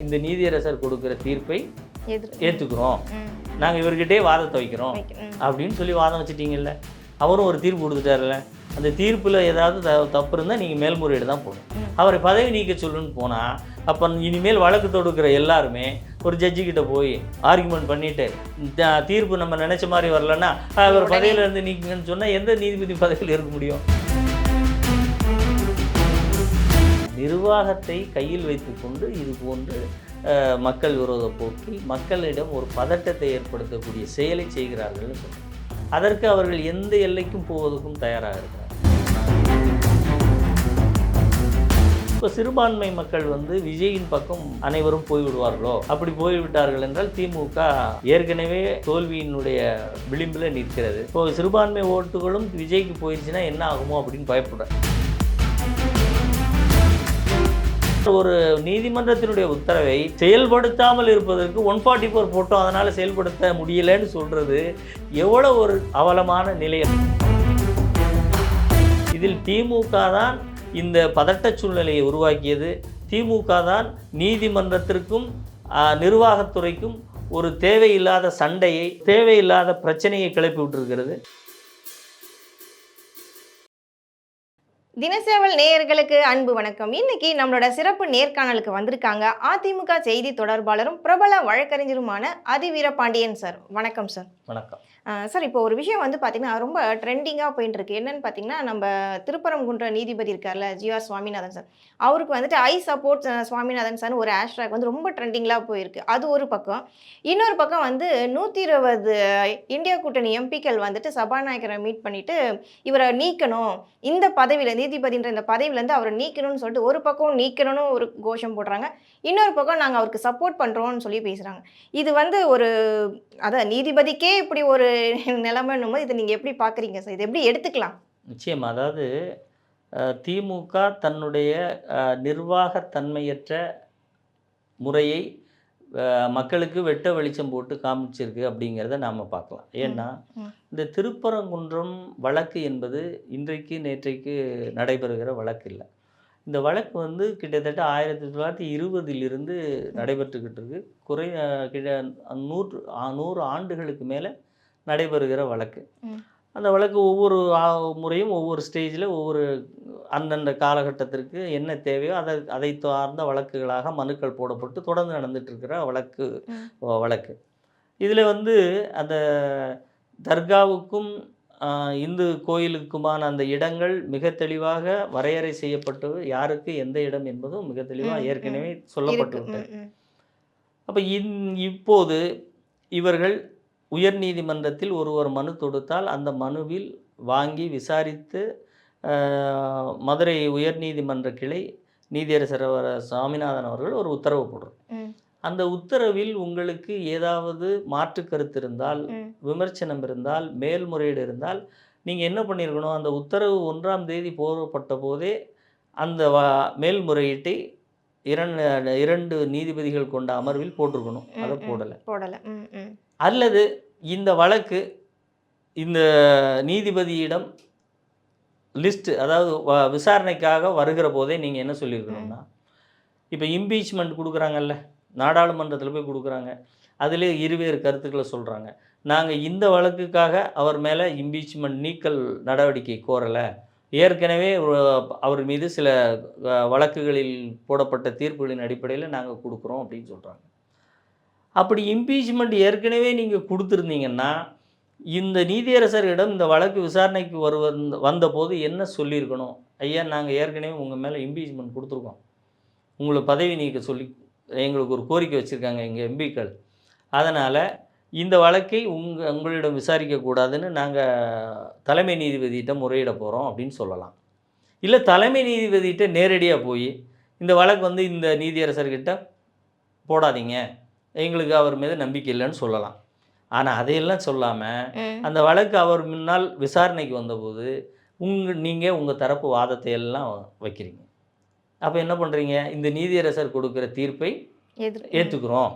இந்த நீதியரசர் கொடுக்குற தீர்ப்பை ஏற்றுக்கிறோம் நாங்கள் இவர்கிட்டே வாதத்தை வைக்கிறோம். அப்படின்னு சொல்லி வாதம் வச்சுட்டீங்கல்ல அவரும் ஒரு தீர்ப்பு கொடுத்துட்டாருல்ல. அந்த தீர்ப்பில் ஏதாவது த தப்பு இருந்தால் நீங்கள் மேல்முறையீடு தான் போகணும் அவரை பதவி நீக்க சொல்லுன்னு போனால் அப்போ இனிமேல் வழக்கு தொடுக்கிற எல்லாருமே ஒரு ஜட்ஜி கிட்ட போய் ஆர்குமெண்ட் பண்ணிட்டு த- தீர்ப்பு நம்ம நினைச்ச மாதிரி வரலன்னா அவர் பதவியில இருந்து நீக்குங்கன்னு சொன்னால் எந்த நீதிபதி பதவியில் இருக்க முடியும்? நிர்வாகத்தை கையில் வைத்துக்கொண்டு இது போன்று மக்கள் விரோத போக்கில் மக்களிடம் ஒரு பதட்டத்தை ஏற்படுத்தக்கூடிய செயலை செய்கிறார்கள் சொல்றேன் அதற்கு அவர்கள் எந்த எல்லைக்கும் போவதற்கும் தயாராக இருக்கிறார். இப்போ சிறுபான்மை மக்கள் வந்து விஜயின் பக்கம் அனைவரும் போய்விடுவார்களோ? அப்படி போய்விட்டார்கள் என்றால் திமுக ஏற்கனவே தோல்வியினுடைய விளிம்பில் நிற்கிறது. இப்போ சிறுபான்மை ஓட்டுகளும் விஜய்க்கு போயிடுச்சுன்னா என்ன ஆகுமோ அப்படின்னு பயப்படுறேன் ஒரு நீதிமன்றத்தினுடைய உத்தரவை செயல்படுத்தாமல் இருப்பதற்கு ஒன் ஃபார்ட்டி ஃபோர் போட்டோம் அதனால் செயல்படுத்த முடியலைன்னு சொல்கிறது எவ்வளோ ஒரு அவலமான நிலை இதில் திமுக தான் இந்த பதட்ட சூழ்நிலையை உருவாக்கியது. திமுக தான் நீதிமன்றத்திற்கும் நிர்வாகத்துறைக்கும் ஒரு தேவையில்லாத சண்டையை தேவையில்லாத பிரச்சனையை கிளப்பி விட்டுருக்கிறது. தினசேவல் நேயர்களுக்கு அன்பு வணக்கம். இன்னைக்கு நம்மளோட சிறப்பு நேர்காணலுக்கு வந்திருக்காங்க அதிமுக செய்தி தொடர்பாளரும் பிரபல வழக்கறிஞருமான அதிவீர பாண்டியன் சார். வணக்கம் சார். வணக்கம். சார் இப்போ ஒரு விஷயம் வந்து பார்த்தீங்கன்னா ரொம்ப ட்ரெண்டிங்காக போயிட்டு இருக்கு என்னன்னு பார்த்தீங்கன்னா நம்ம திருப்பரங்குன்ற நீதிபதி இருக்கார்ல ஜிஆர் சுவாமிநாதன் சார். அவருக்கு வந்துட்டு ஐ சப்போர்ட் சுவாமிநாதன் சார் ஒரு ஹேஷ்டாக் வந்து ரொம்ப ட்ரெண்டிங்காக போயிருக்கு. அது ஒரு பக்கம். இன்னொரு பக்கம் வந்து நூற்றி இருபது இந்தியா கூட்டணி எம்பிக்கள் வந்துட்டு சபாநாயகரை மீட் பண்ணிட்டு இவரை நீக்கணும். இந்த பதவியில் நீதிபதின்ற இந்த பதவியிலேருந்து அவரை நீக்கணும்னு சொல்லிட்டு ஒரு பக்கம் நீக்கணும்னு ஒரு கோஷம் போடுறாங்க. இன்னொரு பக்கம் நாங்கள் அவருக்கு சப்போர்ட் பண்ணுறோம்னு சொல்லி பேசுகிறாங்க இது வந்து ஒரு அதான் நீதிபதிக்கே இப்படி ஒரு நிலைமைன்னும் போது இதை நீங்கள் எப்படி பார்க்குறீங்க சார்? இதை எப்படி எடுத்துக்கலாம்? நிச்சயம். அதாவது திமுக தன்னுடைய நிர்வாகத்தன்மையற்ற முறையை மக்களுக்கு வெட்ட வெளிச்சம் போட்டு காமிச்சிருக்கு அப்படிங்கிறத நாம் பார்க்கலாம். ஏன்னா. இந்த திருப்பரங்குன்றம் வழக்கு என்பது இன்றைக்கு நேற்றைக்கு நடைபெறுகிற வழக்கு இல்லை. இந்த வழக்கு வந்து கிட்டத்தட்ட ஆயிரத்தி தொள்ளாயிரத்தி இருபதிலிருந்து நடைபெற்றுக்கிட்டு இருக்கு. குறை கிட்ட நூற்று நூறு ஆண்டுகளுக்கு மேலே நடைபெறுகிற வழக்கு. அந்த வழக்கு ஒவ்வொரு முறையும் ஒவ்வொரு ஸ்டேஜில் ஒவ்வொரு அந்தந்த காலகட்டத்திற்கு என்ன தேவையோ அதை அதை சார்ந்த வழக்குகளாக மனுக்கள் போடப்பட்டு தொடர்ந்து நடந்துட்டு இருக்கிற வழக்கு வழக்கு இதில் வந்து அந்த தர்காவுக்கும் இந்து கோயிலுக்குமான அந்த இடங்கள் மிக தெளிவாக வரையறை செய்யப்பட்டு யாருக்கு எந்த இடம் என்பதும் மிக தெளிவாக. ஏற்கனவே சொல்லப்பட்டு இருக்கு விட்டது ம், ம். அப்போ இன் இப்போது இவர்கள் உயர்நீதிமன்றத்தில் ஒருவர் மனு தொடுத்தால் அந்த மனுவில் வாங்கி விசாரித்து மதுரை உயர்நீதிமன்ற கிளை நீதியரசர் அவர் சாமிநாதன் அவர்கள் ஒரு உத்தரவு போடுறார் ம், அந்த உத்தரவில் உங்களுக்கு ஏதாவது மாற்று கருத்து இருந்தால். விமர்சனம் இருந்தால் மேல்முறையீடு இருந்தால் நீங்கள் என்ன பண்ணியிருக்கணும்? அந்த உத்தரவு ஒன்றாம் தேதி போடப்பட்ட போதே அந்த மேல்முறையீட்டை இரண்டு இரண்டு நீதிபதிகள் கொண்ட அமர்வில் போட்டிருக்கணும். அதை. போடலை. போடலை. அல்லது இந்த வழக்கு இந்த நீதிபதியிடம் லிஸ்ட் அதாவது வ- விசாரணைக்காக வருகிற போதே நீங்கள் என்ன சொல்லியிருக்கணும்னா இப்போ இம்பீச்மெண்ட் கொடுக்குறாங்கல்ல நாடாளுமன்றத்தில் போய் கொடுக்குறாங்க அதிலே இருவேறு கருத்துக்களை சொல்கிறாங்க நாங்கள் இந்த வழக்குக்காக அவர் மேலே இம்பீச்மெண்ட் நீக்கல் நடவடிக்கை கோரலை. ஏற்கனவே அவர் மீது சில வழக்குகளில் போடப்பட்ட தீர்ப்புகளின் அடிப்படையில் நாங்கள் கொடுக்குறோம் அப்படின்னு சொல்கிறாங்க அப்படி இம்பீச்மெண்ட் ஏற்கனவே நீங்கள் கொடுத்துருந்தீங்கன்னா இந்த நீதியரசரிடம் இந்த வழக்கு விசாரணைக்கு வரு வந்தபோது என்ன சொல்லியிருக்கணும்? ஐயா நாங்கள் ஏற்கனவே உங்கள் மேலே இம்பீச்மெண்ட் கொடுத்துருக்கோம். உங்களை பதவி நீக்க சொல்லி எங்களுக்கு ஒரு கோரிக்கை வச்சுருக்காங்க எங்கள் எம்பிக்கள். அதனால் இந்த வழக்கை உங்கள் உங்களிடம் விசாரிக்கக்கூடாதுன்னு நாங்கள் தலைமை நீதிபதியிட்ட முறையிட போகிறோம் அப்படின்னு சொல்லலாம். இல்லை தலைமை நீதிபதியிட்ட நேரடியாக போய் இந்த வழக்கு வந்து இந்த நீதியரசர்கிட்ட போடாதீங்க. எங்களுக்கு அவர் மீது நம்பிக்கை இல்லைன்னு சொல்லலாம். ஆனால் அதையெல்லாம் சொல்லாமல் அந்த வழக்கு அவர் முன்னால் விசாரணைக்கு வந்தபோது உங்க நீங்கள் உங்கள் தரப்பு வாதத்தை எல்லாம் வைக்கிறீங்க. அப்போ என்ன பண்ணுறீங்க இந்த நீதியரசர் கொடுக்குற தீர்ப்பை ஏற்றுக்கிறோம்.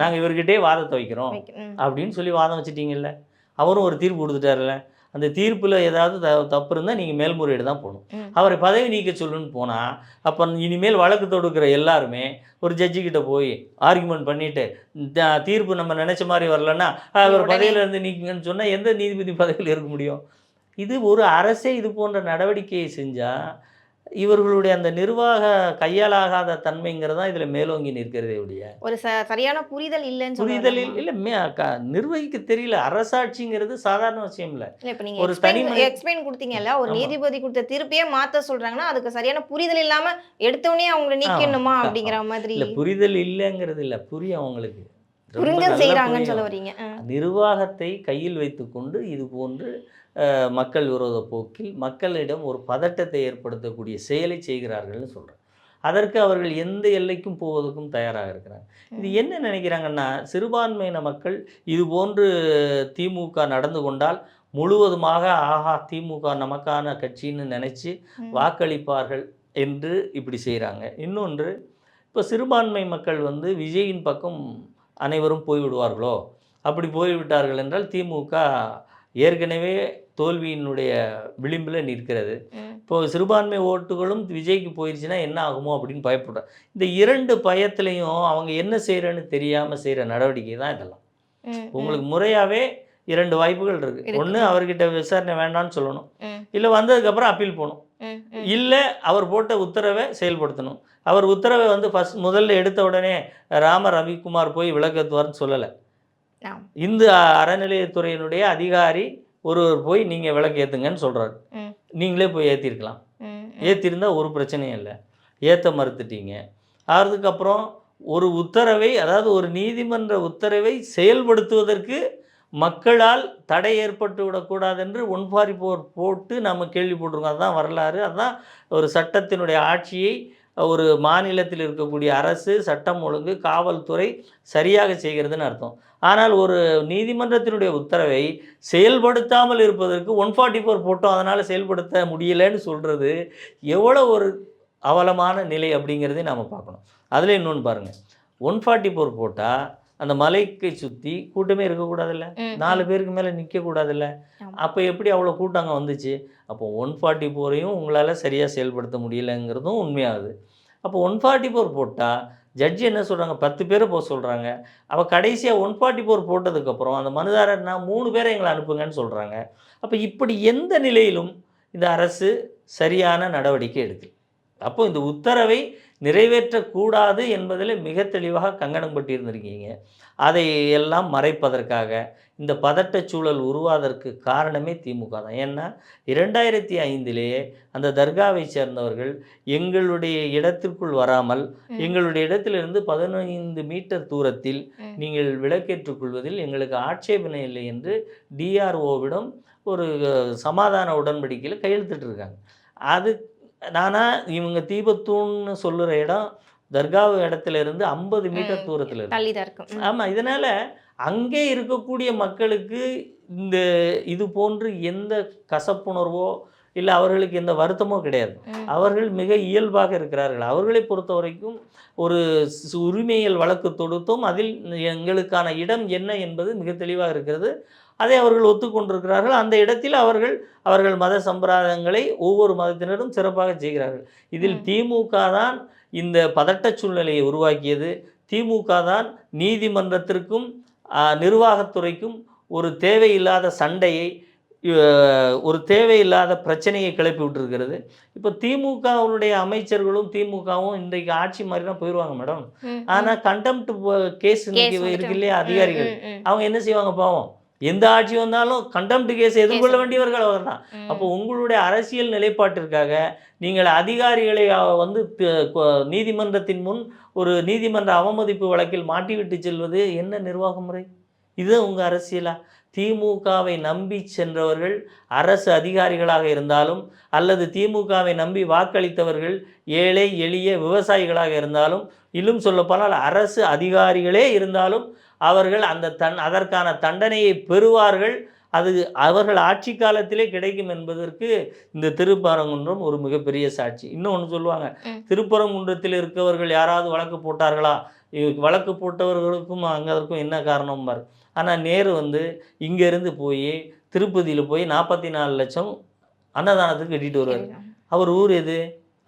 நாங்கள் இவர்கிட்டே வாதத்தை வைக்கிறோம். அப்படின்னு சொல்லி வாதம் வச்சிட்டீங்கல்ல? அவரும் ஒரு தீர்ப்பு கொடுத்துட்டாருல்ல? அந்த தீர்ப்பில் ஏதாவது த தப்பு இருந்தால் நீங்கள் மேல்முறையீடு தான் போகணும். அவரை பதவி நீக்க சொல்லுன்னு போனால் அப்போ இனிமேல் வழக்கு தொடுக்கிற எல்லாருமே ஒரு ஜட்ஜி கிட்ட போய் ஆர்குமெண்ட் பண்ணிட்டு தீர்ப்பு நம்ம நினைச்ச மாதிரி வரலன்னா அவர் உடனே- பதவியில இருந்து நீக்குங்கன்னு சொன்னா எந்த நீதிபதி பதவியில் இருக்க முடியும் இது ஒரு அரசே இது போன்ற நடவடிக்கையை செஞ்சா இவர்களுடைய அந்த நிர்வாக கையாலாகாத தன்மைங்கிறது தான் இதில் மேலோங்கி நிற்கிறதே ஒழிய ஒரு ச சரியான புரிதல் இல்லைன்னு வரலாமா? இல்லை மே நிர்வகிக்க தெரியல அரசாட்சிங்கிறது சாதாரண விஷயம் இல்லை ஒரு தனி எக்ஸ்பிளைன் கொடுத்தீங்கல்ல ஒரு. நீதிபதி கொடுத்த தீர்ப்பையே மாத்த சொல்றாங்கன்னா அதுக்கு சரியான புரிதல் இல்லாம எடுத்தவனே அவங்களை நீக்கணுமா. அப்படிங்கிற மாதிரி இல்லை புரிதல் இல்லைங்கிறது இல்லை புரியும் அவங்களுக்கு செய்யறாங்கன்னு புரியும். சொல்ல வரீங்க. நிர்வாகத்தை கையில் வைத்துக்கொண்டு இது போன்று மக்கள் விரோத போக்கில் மக்களிடம் ஒரு பதட்டத்தை ஏற்படுத்தக்கூடிய செயலை செய்கிறார்கள்னு சொல்கிறேன் அதற்கு அவர்கள் எந்த எல்லைக்கும் போவதற்கும் தயாராக இருக்கிறாங்க. இது என்ன நினைக்கிறாங்கன்னா சிறுபான்மையின மக்கள் இது போன்று திமுக நடந்து கொண்டால் முழுவதுமாக ஆஹா திமுக நமக்கான கட்சின்னு நினச்சி. வாக்களிப்பார்கள் என்று இப்படி செய்கிறாங்க இன்னொன்று இப்போ சிறுபான்மை மக்கள் வந்து விஜயின் பக்கம் அனைவரும் போய்விடுவார்களோ? அப்படி போய்விட்டார்கள் என்றால் திமுக ஏற்கனவே தோல்வியினுடைய விளிம்பில் நிற்கிறது. இப்போ சிறுபான்மை ஓட்டுகளும் விஜய்க்கு போயிடுச்சுன்னா என்ன ஆகுமோ அப்படின்னு பயப்படுறேன் இந்த இரண்டு பயத்துலையும் அவங்க என்ன செய்கிறேன்னு தெரியாமல் செய்கிற நடவடிக்கை தான் இதெல்லாம். உங்களுக்கு முறையாகவே இரண்டு வாய்ப்புகள் இருக்குது இருக்கு. ஒன்று அவர்கிட்ட விசாரணை வேண்டாம்னு சொல்லணும். இல்லை வந்ததுக்கப்புறம் அப்பீல் போகணும். இல்லை அவர் போட்ட உத்தரவை செயல்படுத்தணும். அவர் உத்தரவை வந்து ஃபஸ்ட் முதல்ல எடுத்த உடனே ராம ரவிக்குமார் போய் விளக்கத்துவார்னு சொல்லலை. இந்து அறநிலையத்துறையினுடைய அதிகாரி ஒருவர் போய் நீங்கள் விளக்கு ஏற்றுங்கன்னு சொல்கிறார். நீங்களே போய் ஏற்றிருக்கலாம். ஏற்றிருந்தா ஒரு பிரச்சனையும் இல்லை. ஏற்ற மறுத்துட்டீங்க. அதுக்கப்புறம் ஒரு உத்தரவை அதாவது ஒரு நீதிமன்ற உத்தரவை செயல்படுத்துவதற்கு மக்களால் தடை ஏற்பட்டு விடக்கூடாது என்று ஒன் ஃபாரி போர் போட்டு நம்ம கேள்வி போட்டிருக்கோம். அதுதான் வரலாறு. அதுதான் ஒரு சட்டத்தினுடைய ஆட்சியை ஒரு மாநிலத்தில் இருக்கக்கூடிய அரசு சட்டம் ஒழுங்கு காவல்துறை சரியாக செய்கிறதுன்னு அர்த்தம். ஆனால் ஒரு நீதிமன்றத்தினுடைய உத்தரவை செயல்படுத்தாமல் இருப்பதற்கு ஒன் ஃபார்ட்டி ஃபோர் போட்டோம் அதனால் செயல்படுத்த முடியலைன்னு சொல்கிறது எவ்வளோ ஒரு அவலமான நிலை அப்படிங்கிறதையும் நாம் பார்க்கணும். அதில் இன்னொன்று பாருங்கள் ஒன் ஃபார்ட்டி ஃபோர் போட்டால் அந்த மலைக்கை சுற்றி கூட்டமே இருக்கக்கூடாதுல்ல? நாலு. பேருக்கு மேலே நிற்கக்கூடாதுல்ல. அப்போ எப்படி அவ்வளோ கூட்டம் அங்கே வந்துச்சு? அப்போ ஒன் ஃபார்ட்டி ஃபோரையும் உங்களால் சரியாக செயல்படுத்த முடியலைங்கிறதும் உண்மையாகுது. அப்போ ஒன் ஃபார்ட்டி ஃபோர் போட்டால் ஜட்ஜி என்ன சொல்கிறாங்க பத்து பேரை போக சொல்கிறாங்க அப்போ கடைசியாக ஒன் ஃபார்ட்டி ஃபோர் போட்டதுக்கப்புறம் அந்த மனுதாரர் மூணு பேரை எங்களை அனுப்புங்கன்னு சொல்கிறாங்க அப்போ இப்படி எந்த நிலையிலும் இந்த அரசு சரியான நடவடிக்கை எடுக்கல. அப்போ இந்த உத்தரவை நிறைவேற்றக்கூடாது என்பதில் மிக தெளிவாக கங்கணம் பட்டிருந்திருக்கீங்க அதை எல்லாம் மறைப்பதற்காக இந்த பதட்டச் சூழல் உருவாதற்கு காரணமே திமுக தான் ஏன்னா இரண்டாயிரத்தி ஐந்திலேயே அந்த தர்காவை சேர்ந்தவர்கள் எங்களுடைய இடத்திற்குள் வராமல். எங்களுடைய இடத்திலிருந்து பதினைந்து மீட்டர் தூரத்தில். நீங்கள் விளக்கேற்றுக் கொள்வதில் எங்களுக்கு ஆட்சேபனை இல்லை என்று டிஆர்ஓவிடம் ஒரு சமாதான உடன்படிக்கையில் கையெழுத்திட்டு இருக்காங்க அது நானா இவங்க தீபத்தூன்னு சொல்லுற இடம் தர்காவு இடத்துல இருந்து ஐம்பது மீட்டர். தூரத்தில் இருக்கு. ஆமாம் இதனால் அங்கே இருக்கக்கூடிய மக்களுக்கு இந்த இது போன்று எந்த கசப்புணர்வோ இல்லை அவர்களுக்கு எந்த வருத்தமோ கிடையாது. அவர்கள் மிக இயல்பாக இருக்கிறார்கள் அவர்களை பொறுத்த வரைக்கும் ஒரு உரிமையியல் வழக்கு தொடுத்தும் அதில் எங்களுக்கான இடம் என்ன என்பது மிக தெளிவாக இருக்கிறது அதை அவர்கள் ஒத்துக்கொண்டிருக்கிறார்கள். அந்த இடத்தில் அவர்கள் அவர்கள் மத சம்பிரதாயங்களை ஒவ்வொரு மதத்தினரும் சிறப்பாக செய்கிறார்கள். இதில். திமுக தான் இந்த பதட்டச் சூழ்நிலையை உருவாக்கியது. திமுக தான் நீதிமன்றத்திற்கும் நிர்வாகத்துறைக்கும் ஒரு தேவையில்லாத சண்டையை ஒரு தேவையில்லாத பிரச்சனையை கிளப்பி விட்டுருக்கிறது. இப்போ திமுகவுடைய அமைச்சர்களும் திமுகவும் இன்றைக்கு ஆட்சி மாதிரி தான் போயிடுவாங்க மேடம். ஆனால் கண்டெம்ட் கேஸ் இருக்கு இல்லையா அதிகாரிகள். அவங்க என்ன செய்வாங்க பாவம்? எந்த ஆட்சி வந்தாலும் கண்டெம்ட் கேஸ் எதிர்கொள்ள. வேண்டியவர்கள் அவர் தான். அப்போ உங்களுடைய அரசியல் நிலைப்பாட்டிற்காக நீங்கள் அதிகாரிகளை வந்து நீதிமன்றத்தின் முன் ஒரு நீதிமன்ற அவமதிப்பு வழக்கில் மாட்டிவிட்டு செல்வது என்ன நிர்வாக முறை இது உங்கள் அரசியலா திமுகவை நம்பி சென்றவர்கள் அரசு அதிகாரிகளாக இருந்தாலும் அல்லது திமுகவை நம்பி வாக்களித்தவர்கள் ஏழை எளிய விவசாயிகளாக இருந்தாலும் இன்னும் சொல்லப்போனால் அரசு அதிகாரிகளே இருந்தாலும் அவர்கள் அந்த தன் அதற்கான தண்டனையை பெறுவார்கள். அது அவர்கள் ஆட்சி காலத்திலே கிடைக்கும் என்பதற்கு இந்த திருப்பரங்குன்றம் ஒரு மிகப்பெரிய சாட்சி. இன்னொன்று சொல்லுவாங்க. ம். திருப்பரங்குன்றத்தில் இருக்கவர்கள் யாராவது வழக்கு போட்டார்களா? வழக்கு போட்டவர்களுக்கும் அங்கே என்ன காரணம் பார் ஆனால் நேரு வந்து இங்கேருந்து போய் திருப்பதியில் போய் நாற்பத்தி நாலு லட்சம் அன்னதானத்துக்கு கட்டிட்டு வருவார். அவர் ஊர் எது?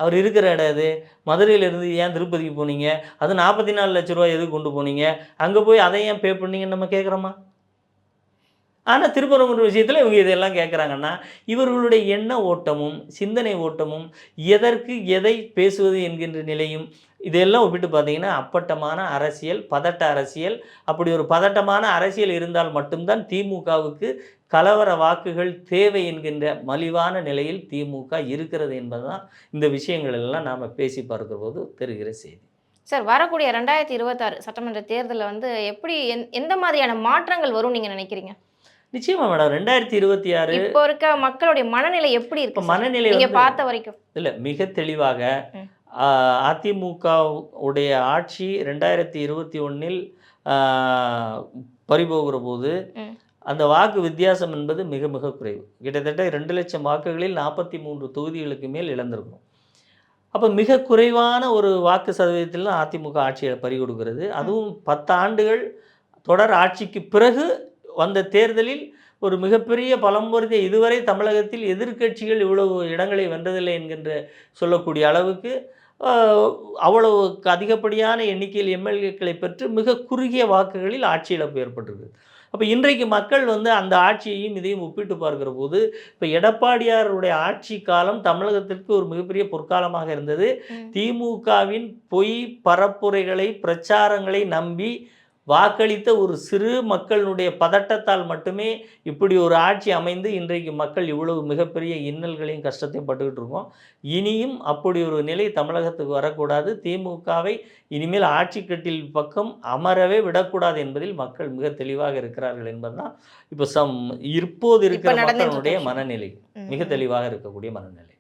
அவர் இருக்கிற இடம் எது? மதுரையில இருந்து ஏன் திருப்பதிக்கு போனீங்க? அது நாற்பத்தி நாலு லட்ச ரூபாய் எதுக்கு கொண்டு போனீங்க? அங்கே போய் அதை ஏன் பே பண்ணீங்கன்னு நம்ம கேட்குறோமா? ஆனால் திருப்பரங்குன்ற விஷயத்தில் இவங்க இதெல்லாம் கேட்குறாங்கன்னா இவர்களுடைய எண்ண ஓட்டமும் சிந்தனை ஓட்டமும் எதற்கு எதை பேசுவது என்கின்ற நிலையும் இதெல்லாம் ஒப்பிட்டு பார்த்தீங்கன்னா அப்பட்டமான அரசியல் பதட்ட அரசியல் அப்படி ஒரு பதட்டமான அரசியல் இருந்தால் மட்டும்தான் திமுகவுக்கு கலவர வாக்குகள் தேவை என்கின்ற மலிவான நிலையில் திமுக இருக்கிறது என்பதுதான் இந்த விஷயங்கள் எல்லாம் நாம் பேசி பார்க்கிற போது தெரிகிற செய்தி சார் வரக்கூடிய ரெண்டாயிரத்தி இருபத்தாறு சட்டமன்ற தேர்தலில் வந்து எப்படி எந்- எந்த மாதிரியான மாற்றங்கள் வரும் நீங்க நினைக்கிறீங்க நிச்சயமா மேடம் ரெண்டாயிரத்தி இருபத்தி ஆறு இப்போ இருக்க மக்களுடைய மனநிலை எப்படி இருக்கு? மனநிலை நீங்க பார்த்த வரைக்கும் இல்லை மிக தெளிவாக. அதிமுக உடைய ஆட்சி ரெண்டாயிரத்தி இருபத்தி ஒன்றில் பறிபோகிற போது. அந்த வாக்கு வித்தியாசம் என்பது மிக மிக குறைவு. கிட்டத்தட்ட ரெண்டு லட்சம் வாக்குகளில் நாற்பத்தி மூன்று தொகுதிகளுக்கு மேல் இழந்திருக்கும் அப்போ மிக குறைவான ஒரு வாக்கு சதவீதத்தில் அதிமுக ஆட்சியை பறிகொடுக்கிறது. அதுவும் பத்து ஆண்டுகள் தொடர் ஆட்சிக்கு பிறகு வந்த தேர்தலில் ஒரு மிகப்பெரிய பலம் பொருந்திய இதுவரை தமிழகத்தில் எதிர்க்கட்சிகள் இவ்வளவு இடங்களை வென்றதில்லை என்கின்ற சொல்லக்கூடிய அளவுக்கு அவ்வளவு அதிகப்படியான எண்ணிக்கையில் எம்எல்ஏக்களை பெற்று மிக குறுகிய வாக்குகளில் ஆட்சி இழப்பு ஏற்பட்டிருக்கு அப்போ இன்றைக்கு மக்கள் வந்து அந்த ஆட்சியையும் இதையும் ஒப்பிட்டு பார்க்கிற போது இப்போ எடப்பாடியாருடைய ஆட்சி காலம் தமிழகத்திற்கு ஒரு மிகப்பெரிய பொற்காலமாக இருந்தது. திமுகவின் பொய் பரப்புரைகளை பிரச்சாரங்களை நம்பி வாக்களித்த ஒரு சிறு மக்களுடைய பதட்டத்தால் மட்டுமே இப்படி ஒரு ஆட்சி அமைந்து இன்றைக்கு மக்கள் இவ்வளவு மிகப்பெரிய இன்னல்களையும் கஷ்டத்தையும் பட்டுக்கிட்டு இருக்கோம். இனியும் அப்படி ஒரு நிலை தமிழகத்துக்கு வரக்கூடாது. திமுகவை இனிமேல் ஆட்சி கட்டில் பக்கம் அமரவே விடக்கூடாது என்பதில் மக்கள் மிக தெளிவாக இருக்கிறார்கள் என்பதுதான். இப்போ சம் இப்போது இருக்கிற மக்களுடைய. மனநிலை. மிக தெளிவாக இருக்கக்கூடிய மனநிலை.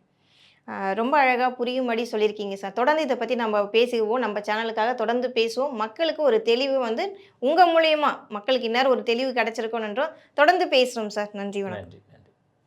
ரொம்ப அழகாக புரியும்படி சொல்லியிருக்கீங்க சார். தொடர்ந்து இதை பற்றி நம்ம பேசுவோம் நம்ம சேனலுக்காக தொடர்ந்து பேசுவோம். மக்களுக்கு ஒரு தெளிவு வந்து உங்கள் மூலியமா மக்களுக்கு இந்நேரம் ஒரு தெளிவு கிடச்சிருக்கோன்றோம் தொடர்ந்து பேசுகிறோம் சார். நன்றி வணக்கம். நன்றி.